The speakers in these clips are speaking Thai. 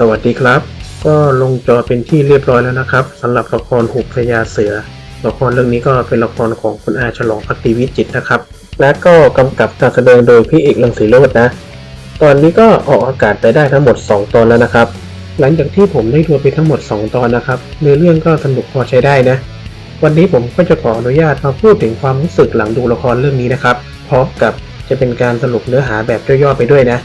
สวัสดีครับ ก็ลงจอเป็นที่เรียบร้อยแล้วนะครับสำหรับละครหุบพญาเสือละครเรื่องนี้ก็เป็นละครของคุณอาฉลองพักดีวิจิตนะครับ และก็กำกับการแสดงโดยพี่เอกลังสีโรจน์นะ ตอนนี้ก็ออกอากาศไปได้ทั้งหมด 2 ตอนแล้วนะครับ หลังจากที่ผมได้ดูไปทั้งหมด 2 ตอนนะครับเนื้อเรื่องก็สนุกพอใช้ได้นะวันนี้ผมก็จะขออนุญาตมาพูดถึงความรู้สึกหลังดูละครเรื่องนี้นะครับพร้อมกับจะเป็นการสรุปเนื้อหาแบบย่อๆไปด้วยนะ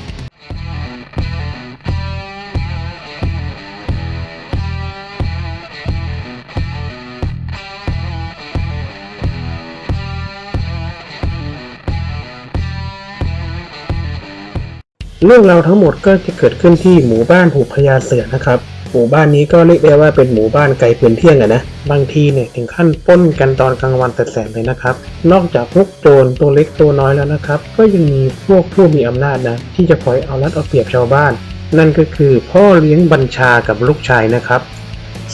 เรื่องราวทั้งหมดก็จะเกิดขึ้นที่หมู่บ้านผูพญาเสือนะครับ หมู่บ้านนี้ก็เรียกได้ว่าเป็นหมู่บ้านไกลปืนเที่ยงอะนะ บางทีเนี่ยถึงขั้นป้นกันตอนกลางวันแสกๆเลยนะครับ นอกจากพวกโจรตัวเล็กตัวน้อยแล้วนะครับ ก็ยังมีพวกผู้มีอำนาจนะที่จะคอยเอารัดเอาเปรียบชาวบ้าน นั่นก็คือพ่อเลี้ยงบัญชากับลูกชายนะครับ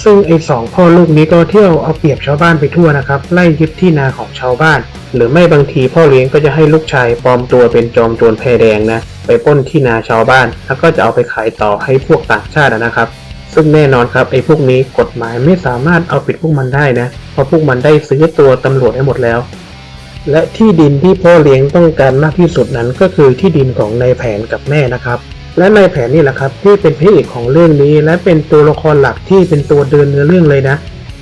ซึ่งไอ้สองพ่อลูกนี้ก็เที่ยวเอาเปรียบชาวบ้านไปทั่วนะครับ ไล่ยึดที่นาของชาวบ้าน หรือไม่บางทีพ่อเลี้ยงก็จะให้ลูกชายปลอมตัวเป็นจอมโจรแพแดงนะ ไปป้นที่นาชาวบ้าน แล้วก็จะเอาไปขายต่อให้พวกต่างชาตินะครับ ซึ่งแน่นอนครับไอ้พวกนี้กฎหมายไม่สามารถเอาผิดพวกมันได้นะเพราะพวกมันได้ซื้อตัวตำรวจให้หมดแล้ว และที่ดินที่พ่อเลี้ยงต้องการมากที่สุดนั้นก็คือที่ดินของนายแผนกับแม่นะครับ และนายแผนนี่แหละครับที่เป็นพระเอกของเรื่องนี้ และเป็นตัวละครหลักที่เป็นตัวเดินเนื้อเรื่องเลยนะ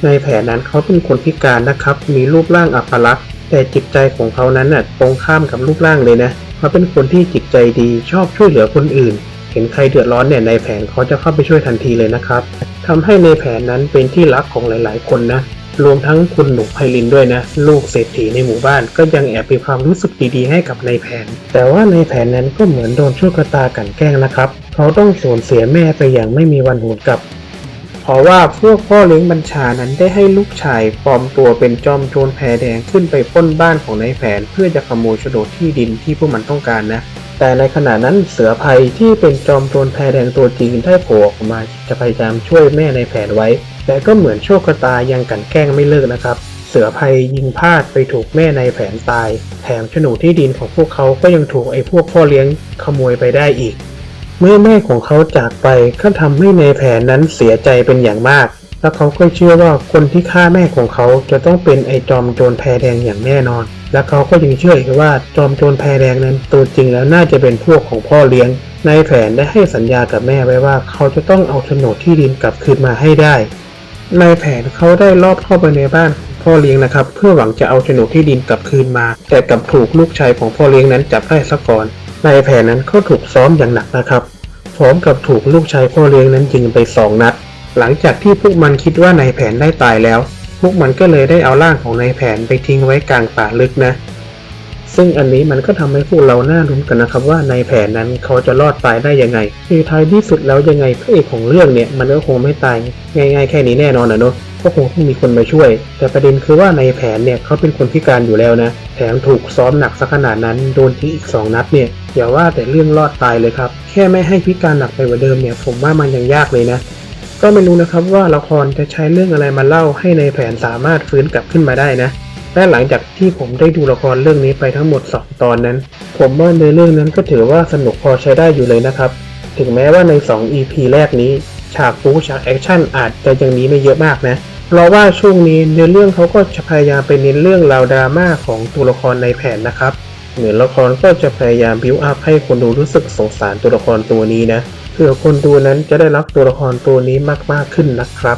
นายแผนนั้นเขาเป็นคนพิการนะครับ มีรูปร่างอัปลักษณ์แต่จิตใจของเขานั้นน่ะตรงข้ามกับรูปร่างเลยนะ เขาเป็นคนที่จิตใจดีชอบช่วยเหลือคนอื่น เห็นใครเดือดร้อนเนี่ยในแผนเขาจะเข้าไปช่วยทันทีเลยนะครับทำให้ในแผนนั้นเป็นที่รักของหลาย ๆ คนนะรวมทั้งคุณหนูไพลินด้วยนะ ลูกเศรษฐีในหมู่บ้านก็ยังแอบมีความรู้สึกดีๆให้กับนายแผน แต่ว่านายแผนนั้นก็เหมือนโดนโชคชะตากันแกล้งนะครับ เขาต้องสูญเสียแม่ไปอย่างไม่มีวันหวนกลับ เพราะว่าพวกพ่อเลี้ยงบัญชานั้นได้ให้ลูกชายปลอมตัวเป็นจอมโจรแพแดงขึ้นไปป้นบ้านของนายแผน เพื่อจะขโมยโฉนดที่ดินที่พวกมันต้องการนะ แต่ในขณะนั้นเสือภัยที่เป็นจอมโจรแพแดงตัวจริงได้โผล่ออกมาจะพยายามช่วยแม่ในแผนไว้แต่ก็เหมือนโชคชะตายังกันแกล้งไม่เลิกนะครับ เสือภัยยิงพลาดไปถูกแม่ในแผนตาย แถมโฉนดที่ดินของพวกเขาก็ยังถูกไอ้พวกพ่อเลี้ยงขโมยไปได้อีก เมื่อแม่ของเขาจากไปก็ทำให้ในแผนนั้นเสียใจเป็นอย่างมาก และเขาก็เชื่อว่าคนที่ฆ่าแม่ของเขาจะต้องเป็นไอ้จอมโจรแพรแดงอย่างแน่นอน และเขาก็ยังเชื่ออีกว่าจอมโจรแพรแดงนั้นตัวจริงแล้วน่าจะเป็นพวกของพ่อเลี้ยงนายแผนได้ให้สัญญากับแม่ไว้ว่าเขาจะต้องเอาโฉนดที่ดินกลับคืนมาให้ได้นายแผนเขาได้ลอบเข้าไปในบ้านพ่อเลี้ยงนะครับเพื่อหวังจะเอาโฉนดที่ดินกลับคืนมา แต่กลับถูกลูกชายของพ่อเลี้ยงนั้นจับได้ซะก่อนนายแผนนั้นเขาถูกซ้อมอย่างหนักนะครับ พร้อมกับถูกลูกชายพ่อเลี้ยงนั้นยิงไปสองนัด หลังจากที่พวกมันคิดว่านายแผนได้ตายแล้ว พวกมันก็เลยได้เอาร่างของนายแผนไปทิ้งไว้กลางป่าลึกนะ ซึ่งอันนี้มันก็ทำให้พวกเราหน่ารุ้นกันนะครับว่าในแผนนั้นเขาจะรอดตายได้ยังไงคือท้ายที่สุดแล้วยังไงพระเอกของเรื่องเนี่ยมันก็คงไม่ตายง่าย ๆ แค่นี้แน่นอนนะเนอะก็คงต้องมีคนมาช่วย แต่ประเด็นคือว่าในแผนเนี่ยเขาเป็นคนพิการอยู่แล้วนะแถมถูกซ้อมหนักซะขนาดนั้นโดนทิ้งอีกสองนัดเนี่ยอย่าว่าแต่เรื่องรอดตายเลยครับ แค่ไม่ให้พิการหนักไปกว่าเดิมเนี่ยผมว่ามันยังยากเลยนะก็ไม่รู้นะครับว่าละครจะใช้เรื่องอะไรมาเล่าให้ในแผนสามารถฟื้นกลับขึ้นมาได้นะ และหลังจากที่ผมได้ดูละครเรื่องนี้ไปทั้งหมด 2 ตอนนั้น ผมว่าในเรื่องนั้นก็ถือว่าสนุกพอใช้ได้อยู่เลยนะครับ ถึงแม้ว่าใน 2 EP แรกนี้ ฉากปูฉากแอคชั่นอาจจะยังมีไม่เยอะมากนะเพราะว่าช่วงนี้ในเรื่องเขาก็จะพยายามไปเน้นเรื่องราวดราม่าของตัวละครในแผนนะครับเหมือนละครก็จะพยายามบิวอัพให้คนดูรู้สึกสงสารตัวละครตัวนี้นะเพื่อคนดูนั้นจะได้รักตัวละครตัวนี้มากๆขึ้นนะครับ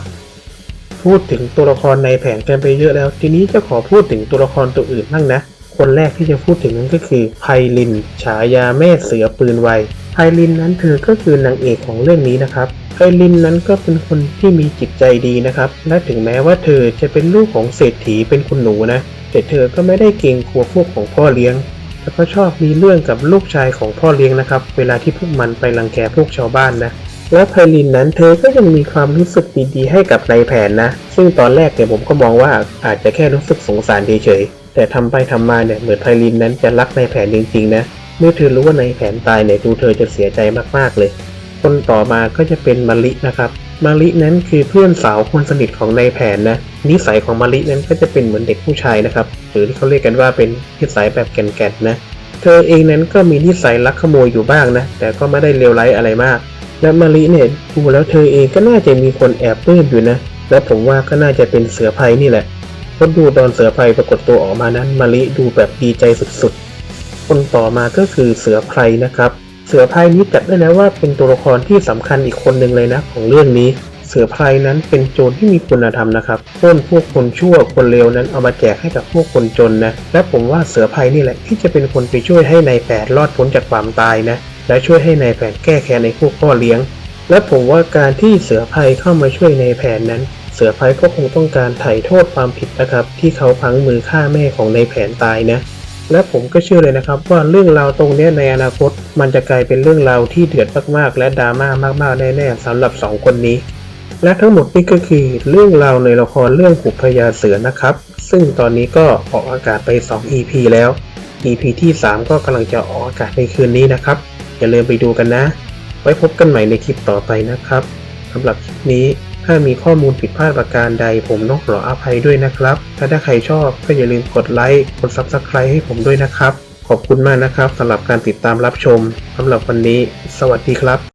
พูดถึงตัวละครในแผนกันไปเยอะแล้ว ทีนี้จะขอพูดถึงตัวละครตัวอื่นบ้างนะ คนแรกที่จะพูดถึงนั้นก็คือไพลิน ฉายาแม่เสือปืนไวไพลินนั้นเธอก็คือนางเอกของเรื่องนี้นะครับไพลินนั้นก็เป็นคนที่มีจิตใจดีนะครับ และถึงแม้ว่าเธอจะเป็นลูกของเศรษฐีเป็นคุณหนูนะ แต่เธอก็ไม่ได้เกรงกลัวพวกของพ่อเลี้ยง แล้วก็ชอบมีเรื่องกับลูกชายของพ่อเลี้ยงนะครับ เวลาที่พวกมันไปรังแกพวกชาวบ้านนะ และไพลินนั้นเธอก็ยังมีความรู้สึกดีๆให้กับนายแผนนะ ซึ่งตอนแรกเนี่ยผมก็มองว่าอาจจะแค่รู้สึกสงสารเฉยๆแต่ทำไปทำมาเนี่ยเหมือนไพลินนั้นจะรักนายแผนจริงๆนะเมื่อเธอรู้ว่านายแผนตายเนี่ยดูเธอจะเสียใจมากๆเลยคนต่อมาก็จะเป็นมะลินะครับมะลินั้นคือเพื่อนสาวคนสนิทของนายแผนนะนิสัยของมะลินั้นก็จะเป็นเหมือนเด็กผู้ชายนะครับหรือที่เขาเรียกกันว่าเป็นนิสัยแบบแก่นๆนะเธอเองนั้นก็มีนิสัยลักขโมยอยู่บ้างนะแต่ก็ไม่ได้เลวร้ายอะไรมาก และมาริเนี่ยดูแล้วเธอเองก็น่าจะมีคนแอบปลื้มอยู่นะ และผมว่าก็น่าจะเป็นเสือภัยนี่แหละเพราะดูตอนเสือภัยปรากฏตัวออกมานั้นมาริดูแบบดีใจสุดๆ คนต่อมาก็คือเสือไพรนะครับ เสือไพรนี้จัดได้แล้วว่าเป็นตัวละครที่สำคัญอีกคนหนึ่งเลยนะของเรื่องนี้ เสือไพรนั้นเป็นโจรที่มีคุณธรรมนะครับปล้นพวกคนชั่วคนเลวนั้นเอามาแจกให้กับพวกคนจนนะ และผมว่าเสือไพรนี่แหละที่จะเป็นคนไปช่วยให้นายแผนรอดพ้นจากความตายนะ และช่วยให้นายแผนแก้แค้นในพวกพ่อเลี้ยง และผมว่าการที่เสือภัยเข้ามาช่วยในแผนนั้น เสือภัยก็คงต้องการไถ่โทษความผิดนะครับ ที่เขาพังมือฆ่าแม่ของในายแผนตายนะ และผมก็เชื่อเลยนะครับ ว่าเรื่องราวตรงนี้ในอนาคต มันจะกลายเป็นเรื่องราวที่เดือดมากๆ และดราม่ามากๆแน่ๆสำหรับสองคนนี้และทั้งหมดนี่ก็คือเรื่องราวในละครเรื่องขุพญาเสือนะครับ ซึ่งตอนนี้ก็ออกอากาศไป 2 EP แล้ว EP ที่ 3 ก็กำลังจะออกอากาศในคืนนี้นะครับ อย่าลืมไปดูกันนะ ไว้พบกันใหม่ในคลิปต่อไปนะครับสำหรับคลิปนี้ถ้ามีข้อมูลผิดพลาดประการใดผมต้องขออภัยด้วยนะครับ ถ้าถ้าใครชอบก็อย่าลืมกดไลค์ กด Subscribe ให้ผมด้วยนะครับ ขอบคุณมากนะครับสำหรับการติดตามรับชมสำหรับวันนี้ สวัสดีครับ